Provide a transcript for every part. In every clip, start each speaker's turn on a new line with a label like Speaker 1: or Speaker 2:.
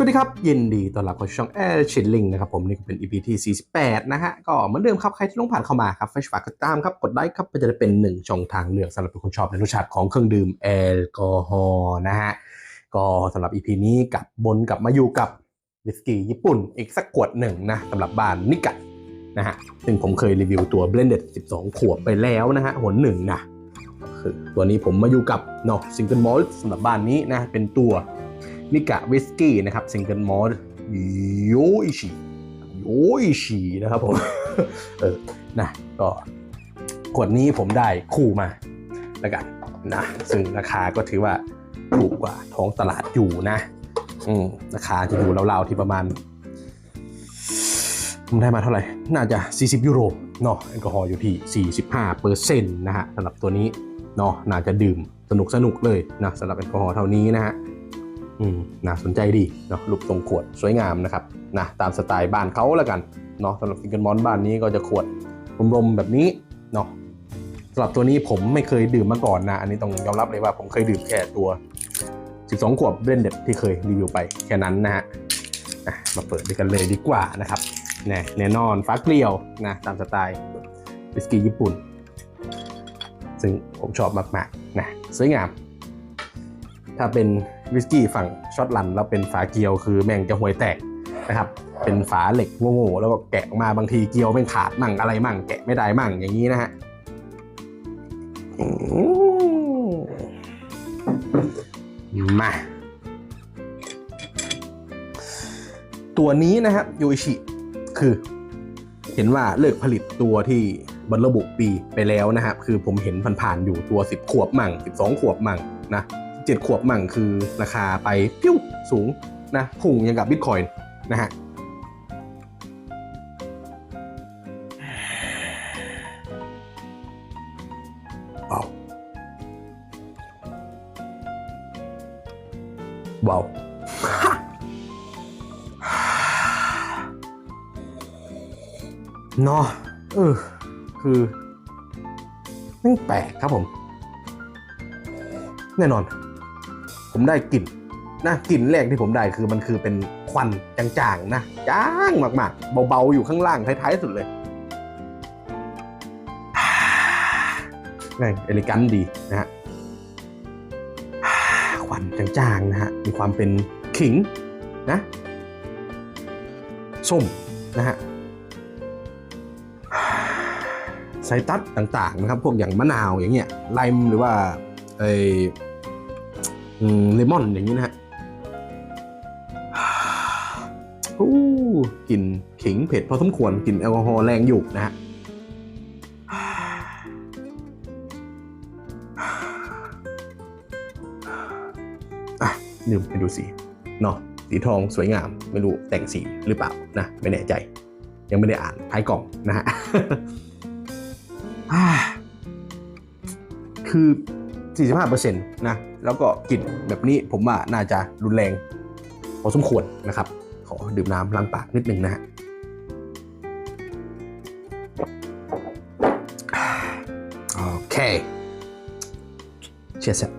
Speaker 1: สวัสดีครับ ยินดีต้อนรับเข้าสู่ช่องแอร์ชิลลิงนะครับผมนี่ก็เป็น EP ที่48 นะฮะ ก็เหมือนเดิมครับ ใครที่ลงผ่านเข้ามาครับฝากกดติดตามครับ กดไลค์ครับมันจะได้เป็นหนึ่งช่องทางเลือกสำหรับคนชอบในรสชาติของเครื่องดื่มแอลกอฮอล์นะฮะ ก็สำหรับ EP นี้กลับบนกลับมาอยู่กับวิสกี้ญี่ปุ่นอีกสักขวดหนึ่งนะสำหรับบ้านนิกะนะฮะซึ่งผมเคยรีวิวตัว Blended 12 ขวดไปแล้วนะฮะหนหนึ่งนะคือตัวนี้ผมมาอยู่กับเนาะซิงเกิลมอลสำหรับบ้านนี้นะเป็นตัว นิกะวิสกี้นะครับซิงเกิลมอลโยอิชิโยอิชินะครับผมเออนะก็ขวดนี้ผมได้คู่มาแล้วกันนะซึ่งราคาก็ถือว่าถูกกว่าท้องตลาดอยู่นะอืมราคาจะอยู่ราวๆที่ประมาณผมได้มาเท่าไหร่ น่าจะ 40 ยูโรเนาะแอลกอฮอล์อยู่ที่ 45เปอร์เซ็นต์นะฮะสำหรับตัวนี้เนาะน่าจะดื่มสนุกสนุกเลยนะสำหรับแอลกอฮอล์เท่านี้นะฮะ อืมน่าสนใจดีเนาะรูปทรงขวดสวยงามนะครับนะตามสไตล์บ้านเขาแล้วกันเนาะสำหรับฟิงเกิลมอนบ้านนี้ก็จะขวดรมๆแบบนี้เนาะสำหรับตัวนี้ผมไม่เคยดื่มมาก่อนนะ อันนี้ต้องยอมรับเลยว่าผมเคยดื่มแค่ตัว 12 ขวดเบรนเด็ดที่เคยรีวิวไปแค่นั้นนะฮะมาเปิดด้วยกันเลยดีกว่านะครับแน่แน่นอนฟ้าเกลียวนะตามสไตล์วิสกี้ญี่ปุ่น ซึ่งผมชอบมากๆนะสวยงาม ถ้าเป็น วิสกี้ฝั่งช็อตลันแล้วเป็นฝาเกียวคือแม่งจะห่วยแตกนะครับเป็นฝาเหล็กโง่ๆแล้วก็แกะออกมาบางทีเกียวแม่งขาดมั่งอะไรมั่ง แกะไม่ได้มั่งอย่างนี้นะฮะมาตัวนี้นะครับโยอิชิคือเห็นว่าเลิกผลิตตัวที่บรรระบุปีไปแล้วนะครับ คือผมเห็นผ่านๆอยู่ตัว 10 ขวบมั่ง 12 ขวบมั่งนะ เจ็ดขวบมั่งคือราคาไปปิ้วสูงนะพุ่งยังกับบิตคอยน์นะฮะว้าวว้าวเนาะเออคือม่งแปลกครับผม แน่นอน ผมได้กลิ่นนะกลิ่นแรกที่ผมได้คือมันคือเป็นควันจางๆนะจางมากๆ เบาๆอยู่ข้างล่างท้ายๆสุดเลยแม่เอลิกันดีนะฮะควันจางๆนะฮะมีความเป็นขิงนะส้มนะฮะไซตัสต่างๆนะครับ พวกอย่างมะนาวอย่างเงี้ยไลม์หรือว่าไอ เลมอนอย่างนี้นะฮะโอ้กลิ่นขิงเผ็ดพอสมควรกลิ่นแอลกอฮอล์แรงอยู่นะฮะอะดื่มไปดูสีเนาะสีทองสวยงาม ไม่รู้แต่งสีหรือเปล่านะ ไม่แน่ใจ ยังไม่ได้อ่านท้ายกล่องนะฮะอ่าคือ 45%นะ แล้วก็กลิ่นแบบนี้ผมว่าน่าจะรุนแรงพอสมควรนะครับ ขอดื่มน้ำล้างปากนิดนึงนะฮะโอเคเชียร์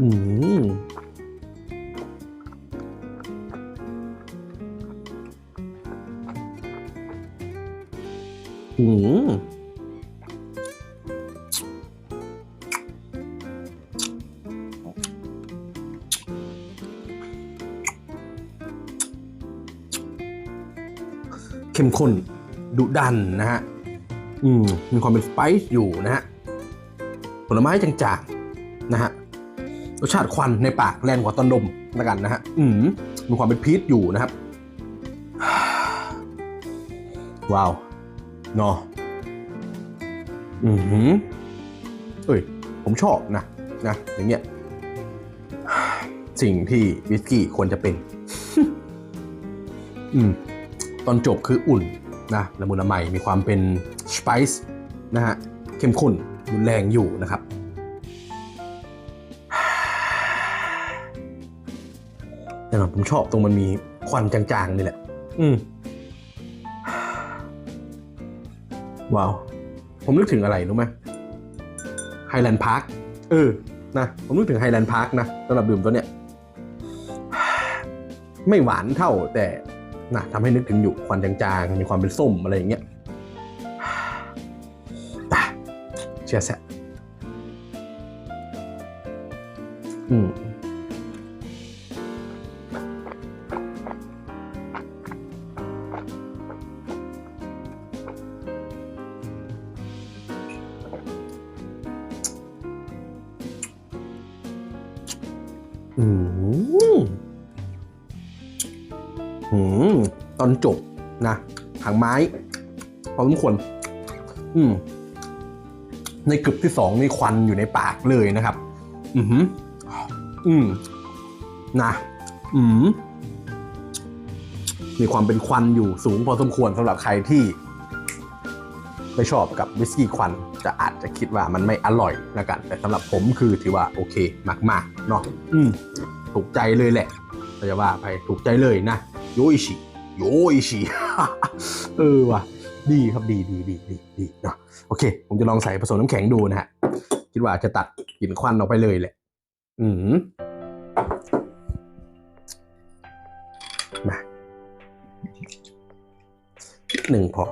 Speaker 1: อืม อืมเข้มข้นดุดันนะฮะ อืม มีความเป็นสไปซ์อยู่นะฮะ ผลไม้จางๆนะฮะ รสชาติควันในปากแรงกว่าตอนดมล้วกันนะฮะ อืม มีความเป็นพีชอยู่นะครับ ว้าว เนาะอือหือเอ้ย ผมชอบนะนะอย่างเงี้ยสิ่งที่วิสกี้ควรจะเป็น อืม ตอนจบคืออุ่นนะละมุนละไมมีความเป็นสไปซ์นะฮะ เข้มข้นรุนแรงอยู่นะครับ แต่ผมชอบตรงมันมีควันจางๆนี่แหละ อืม ว้าว ผมนึกถึงอะไรรู้ไหมไฮแลนด์พาร์คเออนะผมนึกถึงไฮแลนด์พาร์คนะสำหรับดื่มตัวเนี้ย ไม่หวานเท่าแต่นะทำให้นึกถึงอยู่ควันจางๆ มีความเป็นส้มอะไรอย่างเงี้ยตาเชียร์แซะอืม อืมตอนจบนะหางไม้พอสมควรอืม ในกึบที่สองนี่ควันอยู่ในปากเลยนะครับ อือหืออืมนะอืมมีความเป็นควันอยู่สูงพอสมควรสำหรับใครที่ไม่ชอบกับวิสกี้ควันจะอาจจะคิดว่ามันไม่อร่อยละกัน แต่สำหรับผมคือถือว่าโอเคมากๆเนาะอืมถูกใจเลยแหละ เราจะว่าไปถูกใจเลยนะ โยอิชิ โยอิชิ เออว่ะ ดีครับดีดีดีดีดีเนาะโอเค ผมจะลองใส่ผสมน้ำแข็งดูนะฮะ คิดว่าจะตัดกลิ่นควันออกไปเลยแหละ อืมมาหนึ่งพอ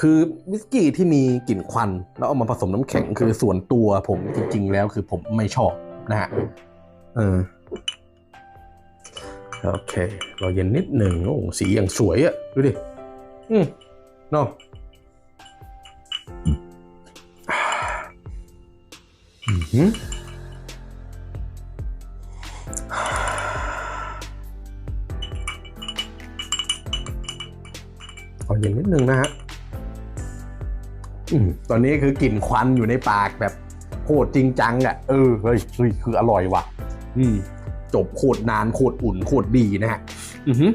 Speaker 1: คือวิสกี้ที่มีกลิ่นควัน แล้วเอามาผสมน้ำแข็งคือส่วนตัวผมจริง ๆ แล้วคือผมไม่ชอบนะฮะ เออ โอเคเราเย็นนิดหนึ่งโอ้โหสีอย่างสวยอะดูดิ อืมนอือหือเอาเย็นนิดหนึ่งนะฮะอืมตอนนี้คือกลิ่นควันอยู่ในปากแบบโคตรจริงจังอะเออเฮ้ยเฮ้ยคืออร่อยว่ะ อืม จบโคตรนานโคตรอุ่นโคตรดีนะฮะอือหือ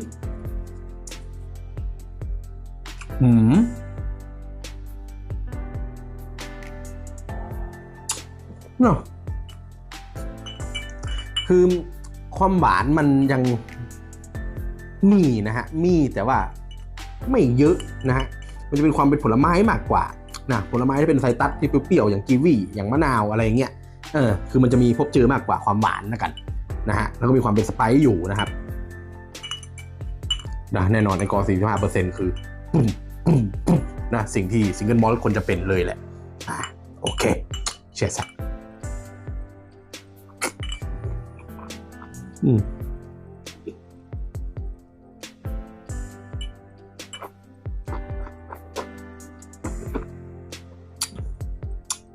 Speaker 1: อืมเนาะคือความหวานมันยังมีนะฮะ มีแต่ว่าไม่เยอะนะฮะ มันจะเป็นความเป็นผลไม้มากกว่า นะ ผลไม้ที่เป็นไซตัสที่เปรี้ยวๆอย่างกีวีอย่างมะนาวอะไรอย่างเงี้ย เออ คือมันจะมีพบเจอมากกว่าความหวานนะกัน นะฮะแล้วก็มีความเป็นสไปซ์อยู่นะครับนะแน่นอนแอลกอฮอล์45%คือปุ่มปุ่มปุ่มนะสิ่งที่ซิงเกิลมอลต์ควรจะเป็นเลยแหละอ่าโอเคเชียร์สักอืม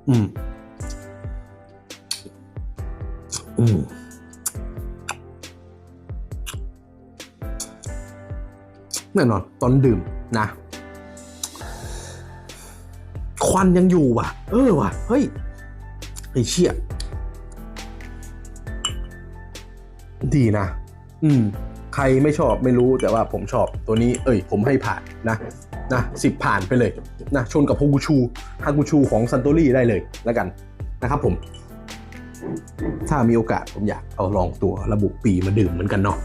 Speaker 1: อืม แน่นอนตอนดื่มนะ ควันยังอยู่ว่ะ เออว่ะ เฮ้ยไอ้เชี่ยดีนะ อืม ใครไม่ชอบไม่รู้แต่ว่าผมชอบตัวนี้ เอ้ย ผมให้ผ่านนะ นะสิบผ่านไปเลยนะชนกับฮากุชูฮากุชูของซันโตรี่ได้เลยแล้วกันนะครับผม ถ้ามีโอกาสผมอยากเอาลองตัวระบุปีมาดื่มเหมือนกันเนาะ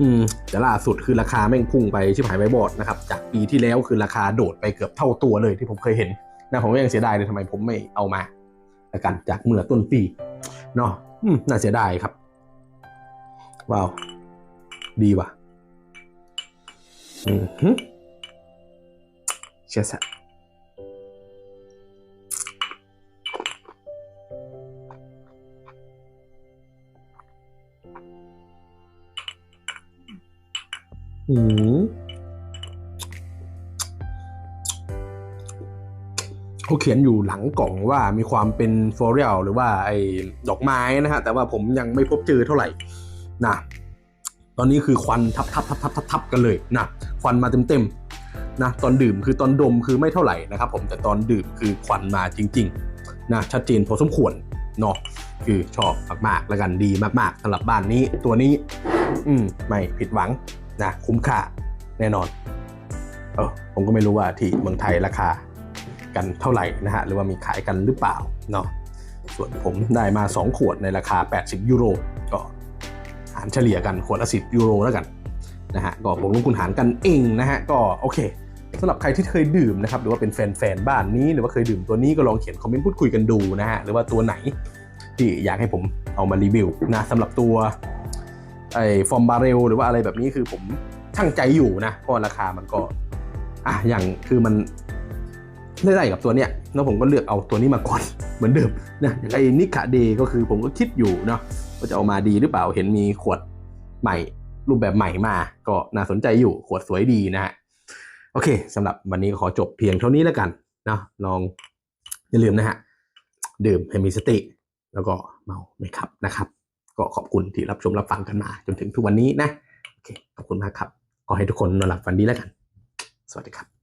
Speaker 1: อืมแต่ล่าสุดคือราคาแม่งพุ่งไปชิบหายไปบอดนะครับ จากปีที่แล้วคือราคาโดดไปเกือบเท่าตัวเลยที่ผมเคยเห็นนะผมก็ยังเสียดายเลยทำไมผมไม่เอามาละกันจากเมื่อต้นปีเนาะอืมน่าเสียดายครับ ว้าว ดีว่ะอืมฮึเชียร์ อืมเขาเขียนอยู่หลังกล่องว่ามีความเป็นฟลอเรียลหรือว่าไอ้ดอกไม้นะฮะ แต่ว่าผมยังไม่พบเจอเท่าไหร่นะตอนนี้คือควันทับทับทับทับทับทับกันเลยนะควันมาเต็มเต็มนะตอนดื่มคือตอนดมคือไม่เท่าไหร่นะครับผมแต่ตอนดื่มคือควันมาจริงๆนะชัดเจนพอสมควรเนาะคือชอบมากๆแล้วกันดีมากๆสำหรับบ้านนี้ตัวนี้ อืมไม่ผิดหวัง นะคุ้มค่าแน่นอนเออผมก็ไม่รู้ว่าที่เมืองไทยราคากันเท่าไหร่นะฮะหรือว่ามีขายกันหรือเปล่าเนาะส่วนผมได้มา 2 ขวดในราคา 80 ยูโรก็หารเฉลี่ยกันขวดละ10ยูโรแล้วกันนะฮะก็บวกลบคูณหารกันเองนะฮะก็โอเคสำหรับใครที่เคยดื่มนะครับหรือว่าเป็นแฟนๆบ้านนี้หรือว่าเคยดื่มตัวนี้ก็ลองเขียนคอมเมนต์พูดคุยกันดูนะฮะหรือว่าตัวไหนที่อยากให้ผมเอามารีวิวนะสำหรับตัว ไอ้ฟอร์มบาเรลหรือว่าอะไรแบบนี้คือผมช่างใจอยู่นะเพราะราคามันก็อะอย่างคือมันได้ได้กับตัวเนี้ยแล้วผมก็เลือกเอาตัวนี้มาก่อนเหมือนเดิมนะอย่างไอ้นิกะเดก็คือผมก็คิดอยู่เนาะว่าจะเอามาดีหรือเปล่าเห็นมีขวดใหม่รูปแบบใหม่มา ก็น่าสนใจอยู่ขวดสวยดีนะฮะโอเคสำหรับวันนี้ขอจบเพียงเท่านี้แล้วกันเนาะลองอย่าลืมนะฮะดื่มให้มีสติ แล้วก็เมาไม่ขับนะครับ ก็ขอบคุณที่รับชมรับฟังกันมา จนถึงทุกวันนี้นะโอเคขอบคุณมากครับขอให้ทุกคนนอนหลับฝันดีแล้วกัน สวัสดีครับ